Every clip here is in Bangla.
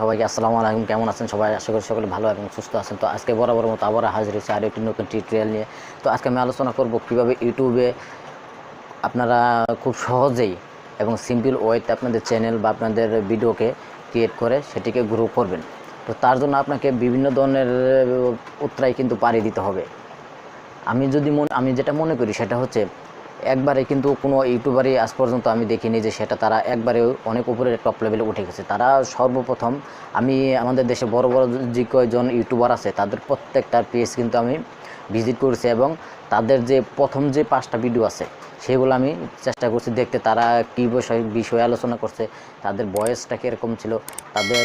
সবাইকে আসসালামু আলাইকুম। কেমন আছেন সবাই? আশা করি সকলে ভালো এবং সুস্থ আছেন। তো আজকে বরাবর মতো আবার হাজির হয়েছে আর একটি নতুন টিউটোরিয়াল নিয়ে। তো আজকে আমি আলোচনা করব কীভাবে ইউটিউবে আপনারা খুব সহজেই এবং সিম্পল ওয়েতে আপনাদের চ্যানেল বা আপনাদের ভিডিওকে ক্রিয়েট করে সেটিকে গ্রো করবেন। তো তার জন্য আপনাকে বিভিন্ন ধরনের উত্তরায় কিন্তু পাড়ি দিতে হবে। আমি যদি মনে, আমি যেটা মনে করি সেটা হচ্ছে একবারে কিন্তু কোনো ইউটিউবারই আজ পর্যন্ত আমি দেখিনি যে সেটা তারা একবারে অনেক উপরে টপ লেভেলে উঠে গেছে। তারা সর্বপ্রথম আমি আমাদের দেশে বড় বড় যে কয়েকজন ইউটিউবার আছে, তাদের প্রত্যেকটার পেজ কিন্তু আমি ভিজিট করেছি এবং তাদের যে প্রথম যে পাঁচটা ভিডিও আছে, সেগুলো আমি চেষ্টা করছি দেখতে তারা কী বিষয়, বিষয়ে আলোচনা করছে, তাদের বয়েসটা কীরকম ছিল, তাদের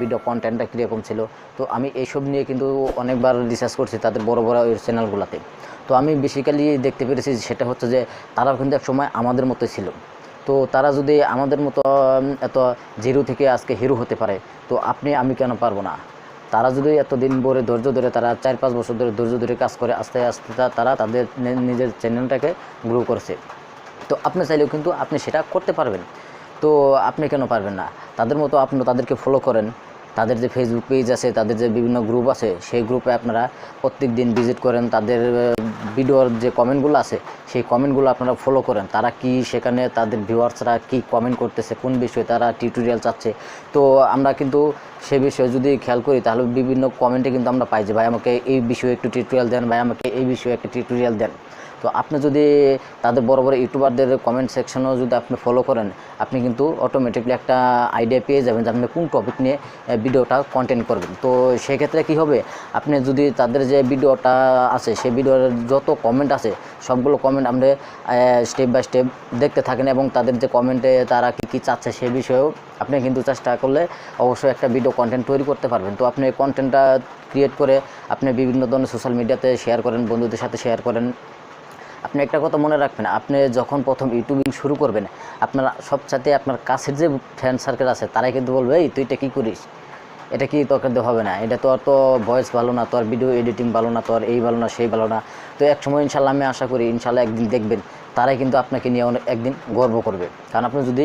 ভিডিও কন্টেন্টটা কীরকম ছিল। তো আমি এইসব নিয়ে কিন্তু অনেকবার রিসার্চ করছি তাদের বড় বড় চ্যানেলগুলোতে তো আমি বেসিক্যালি দেখতে পেরেছি সেটা হচ্ছে যে তারাও কিন্তু এক সময় আমাদের মতোই ছিল। তো তারা যদি আমাদের মতো এত জিরো থেকে আজকে হিরো হতে পারে, তো আপনি, আমি কেন পারব না? তারা যদি এতদিন ভরে ধৈর্য ধরে, তারা চার পাঁচ বছর ধরে ধৈর্য ধরে কাজ করে, আস্তে আস্তে তারা তাদের নিজের চ্যানেলটাকে গ্রো করছে। তো আপনি চাইলেও কিন্তু আপনি সেটা করতে পারবেন। তো আপনি কেন পারবেন না? তাদের মতো আপনি তাদেরকে ফলো করেন। তাদের যে ফেসবুক পেজ আছে, তাদের যে বিভিন্ন গ্রুপ আছে, সেই গ্রুপে আপনারা প্রত্যেক দিন ভিজিট করেন। তাদের ভিডিওর যে কমেন্টগুলো আছে, সেই কমেন্টগুলো আপনারা ফলো করেন। তারা কি সেখানে, তাদের ভিউয়ার্সরা কি কমেন্ট করতেছে, কোন বিষয়ে তারা টিউটোরিয়াল চাচ্ছে? তো আমরা কিন্তু সে বিষয়ে যদি খেয়াল করি, তাহলে বিভিন্ন কমেন্টে কিন্তু আমরা পাই যে, ভাই, আমাকে এই বিষয়ে একটু টিউটোরিয়াল দেন, ভাই, আমাকে এই বিষয়ে একটা টিউটোরিয়াল দেন। তো আপনি যদি তাদের বড় বড় ইউটিউবারদের কমেন্ট সেকশনও যদি আপনি ফলো করেন, আপনি কিন্তু অটোমেটিকলি একটা আইডিয়া পেয়ে যাবেন যে, আপনি কোন টপিক নিয়ে ভিডিওটা কন্টেন্ট করবেন? তো সেক্ষেত্রে কি হবে? আপনি যদি তাদের যে ভিডিওটা আছে, সেই ভিডিওর যত কমেন্ট আছে, সবগুলো কমেন্ট আপনি স্টেপ বাই স্টেপ দেখতে থাকেন এবং তাদের যে কমেন্টে তারা কী কী চাচ্ছে, সে বিষয়েও আপনি কিন্তু চেষ্টা করলে অবশ্যই একটা ভিডিও কন্টেন্ট তৈরি করতে পারবেন। তো আপনি এই কন্টেন্টটা ক্রিয়েট করে আপনি বিভিন্ন ধরনের সোশ্যাল মিডিয়াতে শেয়ার করেন, বন্ধুদের সাথে শেয়ার করেন। আপনি একটা কথা মনে রাখবেন, আপনি যখন প্রথম ইউটিউবিং শুরু করবেন, আপনার সবসাথে আপনার কাছের যে ফ্রেন্ড সার্কেল আছে, তারাই কিন্তু বলবে, এই, তুই এটা কী করিস? এটা কি তোর কিন্তু হবে না? এটা তোর তো ভয়েস ভালো না, তোর ভিডিও এডিটিং ভালো না, তোর এই ভালো না, সেই ভালো না। তো এক সময় ইনশাল্লাহ আমি আশা করি, ইনশাল্লাহ একদিন দেখবেন তারাই কিন্তু আপনাকে নিয়ে অনেক একদিন গর্ব করবে। কারণ আপনি যদি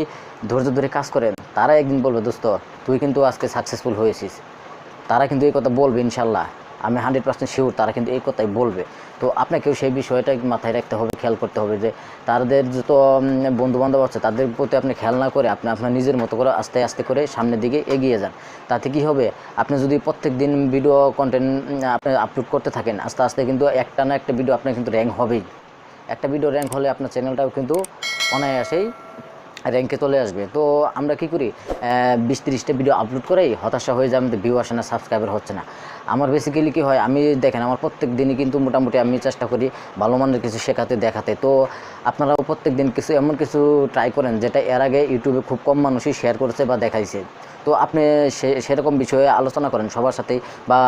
ধৈর্য ধরে কাজ করেন তারা একদিন বলবে, দোস্ত, তুই কিন্তু আজকে সাকসেসফুল হয়েছিস। তারা কিন্তু এই কথা বলবে ইনশাল্লাহ আমি হান্ড্রেড পার্সেন্ট শিওর তারা কিন্তু এই কথাই বলবে। তো আপনাকেও সেই বিষয়টা মাথায় রাখতে হবে, খেয়াল করতে হবে যে তাদের যত বন্ধু বান্ধব আছে, তাদের প্রতি আপনি খেয়াল না করে আপনি আপনার নিজের মতো করে আস্তে আস্তে করে সামনের দিকে এগিয়ে যান। তাতে কি হবে? আপনি যদি প্রত্যেক দিন ভিডিও কন্টেন্ট আপনি আপলোড করতে থাকেন, আস্তে আস্তে কিন্তু একটা না একটা ভিডিও আপনার কিন্তু র্যাঙ্ক হবেই। একটা ভিডিও র্যাঙ্ক হলে আপনার চ্যানেলটাও কিন্তু অনায়াসেই র্যাঙ্কে চলে আসবে। তো আমরা কি করি? বিশ তিরিশটা ভিডিও আপলোড করেই হতাশা হয়ে যায় আমাদের ভিউ আসে না সাবস্ক্রাইবার হচ্ছে না। আমার বেসিক্যালি কী হয়, আমি দেখেন, আমার প্রত্যেক দিনই কিন্তু মোটামুটি আমি চেষ্টা করি ভালো মানের কিছু শেখাতে, দেখাতে। তো আপনারাও প্রত্যেক দিন কিছু এমন কিছু ট্রাই করেন, যেটা এর আগে ইউটিউবে খুব কম মানুষই শেয়ার করেছে বা দেখাইছে। তো আপনি সেরকম বিষয়ে আলোচনা করেন সবার সাথে বা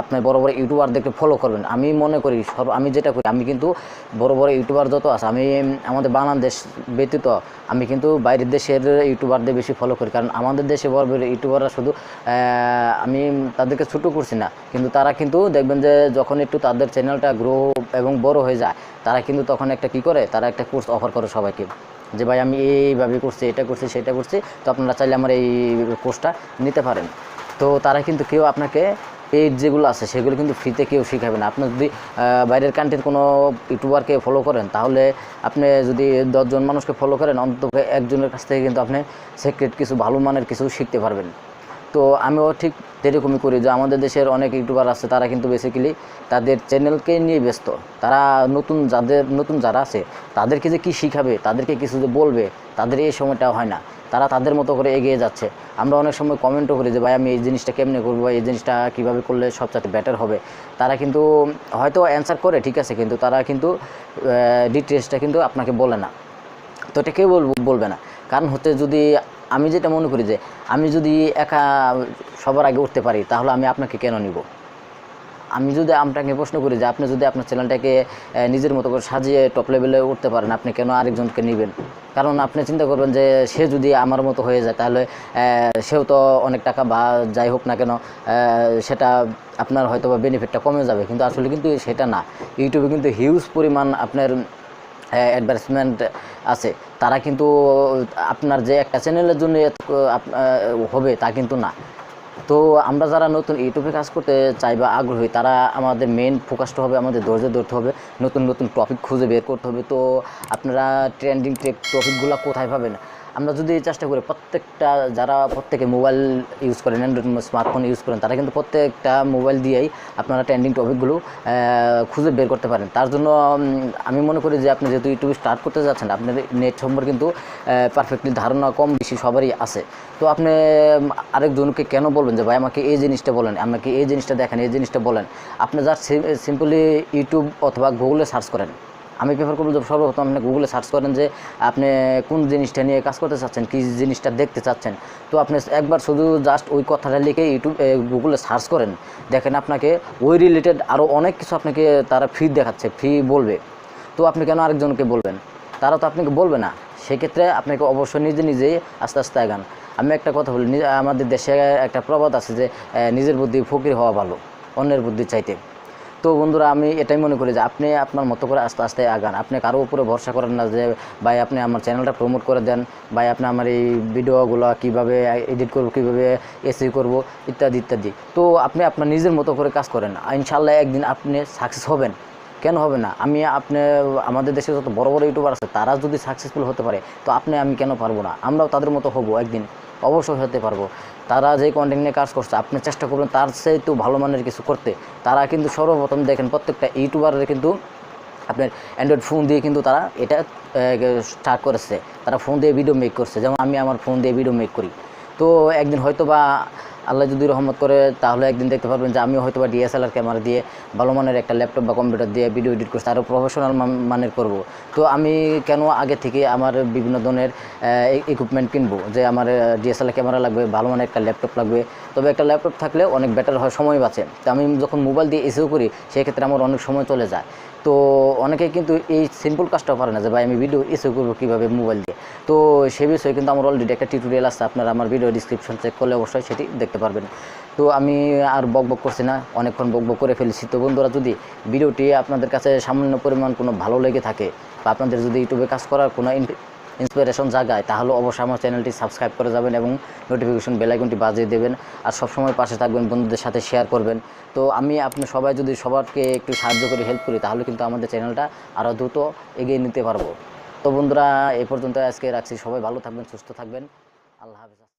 আপনি বড় বড় ইউটিউবারদেরকে ফলো করবেন। আমি মনে করি সর্ব আমি যেটা করি, আমি কিন্তু বড় বড় ইউটিউবার যত আছে, আমি আমাদের বাংলাদেশ ব্যতীত আমি কিন্তু বাইরের দেশের ইউটিউবারদের বেশি ফলো করি। কারণ আমাদের দেশে বড় বড় ইউটিউবাররা শুধু আমি তাদেরকে ছোটো করছি না, কিন্তু তারা কিন্তু দেখবেন যে যখন একটু তাদের চ্যানেলটা গ্রো এবং বড় হয়ে যায়, তারা কিন্তু তখন একটা কি করে, তারা একটা কোর্স অফার করে সবাইকে। যে ভাই আমি এইভাবে করছি, এটা করছি, সেটা করছি, তো আপনারা চাইলে আমার এই কোর্সটা নিতে পারেন। তো তারা কিন্তু কেউ আপনাকে পেইড যেগুলো আছে, সেগুলো কিন্তু ফ্রিতে কেউ শিখাবে না। আপনি যদি বাইরের কান্ট্রির কোনো ইউটিউবারকে ফলো করেন, তাহলে আপনি যদি দশজন মানুষকে ফলো করেন, অন্তত একজনের কাছ থেকে কিন্তু আপনি সিক্রেট কিছু ভালো মানের কিছু শিখতে পারবেন। তো আমিও ঠিক সেরকমই করি যে আমাদের দেশের অনেক ইউটিউবার আছে, তারা কিন্তু বেসিক্যালি তাদের চ্যানেলকে নিয়ে ব্যস্ত। তারা নতুন যাদের, নতুন যারা আছে, তাদেরকে যে কী শিখাবে, তাদেরকে কিছু যে বলবে, তাদের এই সময়টা হয় না। তারা তাদের মতো করে এগিয়ে যাচ্ছে। আমরা অনেক সময় কমেন্টও করি যে, ভাই, আমি এই জিনিসটা কেমনে করব? এই জিনিসটা কীভাবে করলে সবচেয়ে বেটার হবে? তারা কিন্তু হয়তো অ্যান্সার করে, ঠিক আছে, কিন্তু তারা কিন্তু ডিটেলসটা কিন্তু আপনাকে বলে না। তো এটা কেউ বলব না। কারণ হচ্ছে যদি আমি যেটা মনে করি যে আমি যদি একা সবার আগে উঠতে পারি, তাহলে আমি আপনাকে কেন নিব? আমি যদি আপনাকে প্রশ্ন করি যে আপনি যদি আপনার চ্যানেলটাকে নিজের মতো করে সাজিয়ে টপ লেভেলে উঠতে পারেন, আপনি কেন আরেকজনকে নেবেন? কারণ আপনি চিন্তা করবেন যে সে যদি আমার মতো হয়ে যায়, তাহলে সেও তো অনেক টাকা বা যাই হোক না কেন সেটা আপনার হয়তো বা বেনিফিটটা কমে যাবে। কিন্তু আসলে কিন্তু সেটা না। ইউটিউবে কিন্তু হিউজ পরিমাণ আপনার অ্যাডভার্টাইজমেন্ট আছে, তারা কিন্তু, আপনার যে একটা চ্যানেলের জন্য হবে তা কিন্তু না। তো আমরা যারা নতুন ইউটিউবে কাজ করতে চাই বা আগ্রহী, তারা আমাদের মেন ফোকাসটা হবে, আমাদের ধৈর্য ধরতে হবে, নতুন নতুন টপিক খুঁজে বের করতে হবে। তো আপনারা ট্রেন্ডিং টপিকগুলো কোথায় পাবেন? আমরা যদি এই চেষ্টা করি, প্রত্যেকটা যারা প্রত্যেকে মোবাইল ইউজ করেন অ্যান্ড্রয়েড স্মার্টফোন ইউজ করেন, তারা কিন্তু প্রত্যেকটা মোবাইল দিয়েই আপনারা ট্রেন্ডিং টপিকগুলো খুঁজে বের করতে পারেন। তার জন্য আমি মনে করি যে আপনি যেহেতু ইউটিউব স্টার্ট করতে যাচ্ছেন, আপনার নেট সম্পর্কে কিন্তু পারফেক্টলি ধারণা কম বেশি সবারই আছে। তো আপনি আরেকজনকে কেন বলবেন যে, ভাই, আমাকে এই জিনিসটা বলেন, আমাকে এই জিনিসটা দেখেন, এই জিনিসটা বলেন? আপনি যা সিম্পলি ইউটিউব অথবা গুগলে সার্চ করেন। আমি প্রেফার করব যে সর্বপ্রথম আপনি গুগলে সার্চ করেন যে আপনি কোন জিনিসটা নিয়ে কাজ করতে চাচ্ছেন, কী জিনিসটা দেখতে চাচ্ছেন। তো আপনি একবার শুধু জাস্ট ওই কথাটা লিখে ইউটিউব গুগলে সার্চ করেন। দেখেন আপনাকে ওই রিলেটেড আরও অনেক কিছু আপনাকে তারা ফ্রি দেখাচ্ছে ফ্রি বলবে। তো আপনি কেন আরেকজনকে বলবেন? তারা তো আপনাকে বলবে না। সেক্ষেত্রে আপনাকে অবশ্যই নিজে নিজেই আস্তে আস্তে আগান। আমি একটা কথা বলি আমাদের দেশে একটা প্রবাদ আছে যে নিজের বুদ্ধি ফকির হওয়া ভালো, অন্যের বুদ্ধি চাইতে। তো বন্ধুরা, আমি এটাই মনে করি যে আপনি আপনার মতো করে আস্তে আস্তে আগান। আপনি কারও উপরে ভরসা করেন না যে, ভাই, আপনি আমার চ্যানেলটা প্রমোট করে দেন। ভাই, আপনি আমার এই ভিডিওগুলো কীভাবে এডিট করব, কীভাবে এসি করব? ইত্যাদি ইত্যাদি। তো আপনি আপনার নিজের মতো করে কাজ করেন ইনশাল্লাহ একদিন আপনি সাকসেস হবেন। কেন হবে না? আমি আপনি, আমাদের দেশে যত বড় বড় ইউটিউবার আছে, তারা যদি সাকসেসফুল হতে পারে, তো আপনি আমি কেন পারব না? আমরাও তাদের মতো হব একদিন, অবশ্যই হতে পারব। তারা যে কন্টেন্ট নিয়ে কাজ করছে, আপনি চেষ্টা করবেন তার তো ভালো মানের কিছু করতে। তারা কিন্তু সর্বপ্রথম দেখেন, প্রত্যেকটা ইউটিউবারের কিন্তু আপনার অ্যান্ড্রয়েড ফোন দিয়ে কিন্তু তারা এটা স্টার্ট করেছে। তারা ফোন দিয়ে ভিডিও মেক করছে। যেমন আমি আমার ফোন দিয়ে ভিডিও মেক করি। তো একদিন হয়তো বা আল্লাহ যদি রহমত করে, তাহলে একদিন দেখতে পারবেন যে আমিও হয়তো বা ডিএসএলআর ক্যামেরা দিয়ে ভালো মানের একটা ল্যাপটপ বা কম্পিউটার দিয়ে ভিডিও এডিট করছি আরও প্রফেশনাল মানের করব। তো আমি কেন আগে থেকে আমার বিভিন্ন ধরনের ইকুইপমেন্ট কিনবো? যে আমার ডিএসএলআর ক্যামেরা লাগবে, ভালো মানের একটা ল্যাপটপ লাগবে। তবে একটা ল্যাপটপ থাকলে অনেক বেটার হয়, সময় বাঁচে। তো আমি যখন মোবাইল দিয়ে এসেও করি, সেক্ষেত্রে আমার অনেক সময় চলে যায়। তো অনেকে কিন্তু এই সিম্পল কাজটা পারে না যে, ভাই, আমি ভিডিও এসে করব কীভাবে মোবাইল দিয়ে? তো সে বিষয়ে কিন্তু আমার অলরেডি একটা টিউটোরিয়াল আছে, আপনারা আমার ভিডিও ডিসক্রিপশন চেক করলে অবশ্যই সেটি দেখতে পারবেন। তো আমি আর বক বক করছি না, অনেকক্ষণ বক বক করে ফেলেছি। তো বন্ধুরা, যদি ভিডিওটি আপনাদের কাছে সামান্য পরিমাণ কোনো ভালো লেগে থাকে বা আপনাদের যদি ইউটিউবে কাজ করার কোনো ইন্সপিরেশন জাগায়, তাহলে অবশ্যই আমার চ্যানেলটি সাবস্ক্রাইব করে যাবেন এবং নোটিফিকেশন বেলাইকনটি বাজিয়ে দেবেন। আর সবসময় পাশে থাকবেন, বন্ধুদের সাথে শেয়ার করবেন। তো আমি আপনি সবাই যদি সবারকে একটু সাহায্য করে হেল্প করি, তাহলে কিন্তু আমাদের চ্যানেলটা আরও দ্রুত এগিয়ে নিতে পারব। তো বন্ধুরা, এ পর্যন্ত আজকে রাখছি। সবাই ভালো থাকবেন, সুস্থ থাকবেন। আল্লাহ হাফিজ।